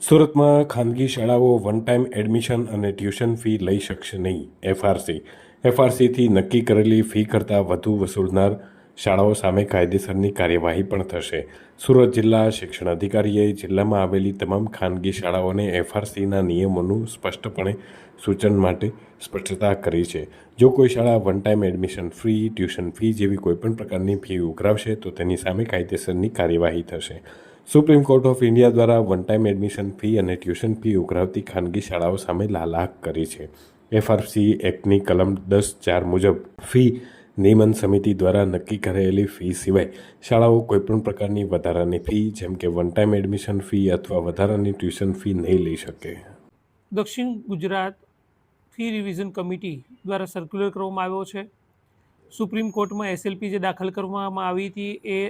સુરતમાં ખાનગી શાળાઓ વન ટાઈમ એડમિશન અને ટ્યુશન ફી લઈ શકશે નહીં. એફઆરસી એફઆરસીથી નક્કી કરેલી ફી કરતાં વધુ વસૂલનાર શાળાઓ સામે કાયદેસરની કાર્યવાહી પણ થશે. સુરત જિલ્લા શિક્ષણ અધિકારીએ જિલ્લામાં આવેલી તમામ ખાનગી શાળાઓને એફઆરસીના નિયમોનું સ્પષ્ટપણે સૂચન માટે સ્પષ્ટતા કરી છે. જો કોઈ શાળા one time admission fee tuition fee જેવી કોઈપણ પ્રકારની ફી ઉઘરાવશે, તો તેની સામે કાયદેસરની કાર્યવાહી થશે. સુપ્રીમ કોર્ટ ઓફ ઇન્ડિયા દ્વારા વન ટાઈમ એડમિશન ફી અને ટ્યુશન ફી ઉઘરાવતી ખાનગી શાળાઓ સામે લાલાક કરી છે. એફઆરસી એક્ટની કલમ દસ ચાર મુજબ ફી નિયમન સમિતિ દ્વારા નક્કી કરેલી ફી સિવાય શાળાઓ કોઈપણ પ્રકારની વધારાની ફી જેમ કે વન ટાઈમ એડમિશન ફી અથવા વધારાની ટ્યુશન ફી નહીં લઈ શકે. દક્ષિણ ગુજરાત ફી રિવિઝન કમિટી દ્વારા સર્ક્યુલર કરવામાં આવ્યો છે. સુપ્રીમ કોર્ટમાં એસએલપી જે દાખલ કરવામાં આવી હતી એ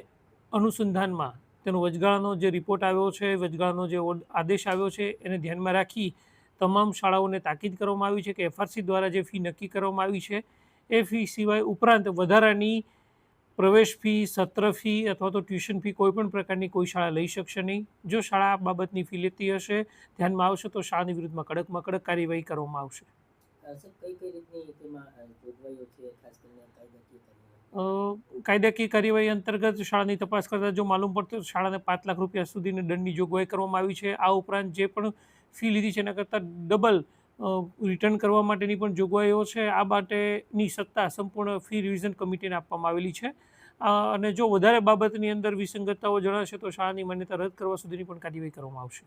અનુસંધાનમાં તેનો વચગાળાનો જે રિપોર્ટ આવ્યો છે, વચગાળાનો જે આદેશ આવ્યો છે, એને ધ્યાનમાં રાખી તમામ શાળાઓને તાકીદ કરવામાં આવી છે કે એફઆરસી દ્વારા જે ફી નક્કી કરવામાં આવી છે, એ ફી સિવાય ઉપરાંત વધારાની પ્રવેશ ફી સત્ર ફી અથવા તો ટ્યુશન ફી કોઈપણ પ્રકારની કોઈ શાળા લઈ શકશે નહીં. જો શાળા આ બાબતની ફી લેતી હશે, ધ્યાનમાં આવશે તો શાળાની વિરુદ્ધમાં કડકમાં કડક કાર્યવાહી કરવામાં આવશે. કઈ કઈ રીતની કાયદાકીય કાર્યવાહી અંતર્ગત શાળાની તપાસ કરતાં જો માલુમ પડતું શાળાને પાંચ લાખ રૂપિયા સુધીની દંડની જોગવાઈ કરવામાં આવી છે. આ ઉપરાંત જે પણ ફી લીધી છે એના કરતાં ડબલ રિટર્ન કરવા માટેની પણ જોગવાઈઓ છે. આ માટેની સત્તા સંપૂર્ણ ફી રિવિઝન કમિટીને આપવામાં આવેલી છે. અને જો વધારે બાબતની અંદર વિસંગતતાઓ જણાશે તો શાળાની માન્યતા રદ કરવા સુધીની પણ કાર્યવાહી કરવામાં આવશે.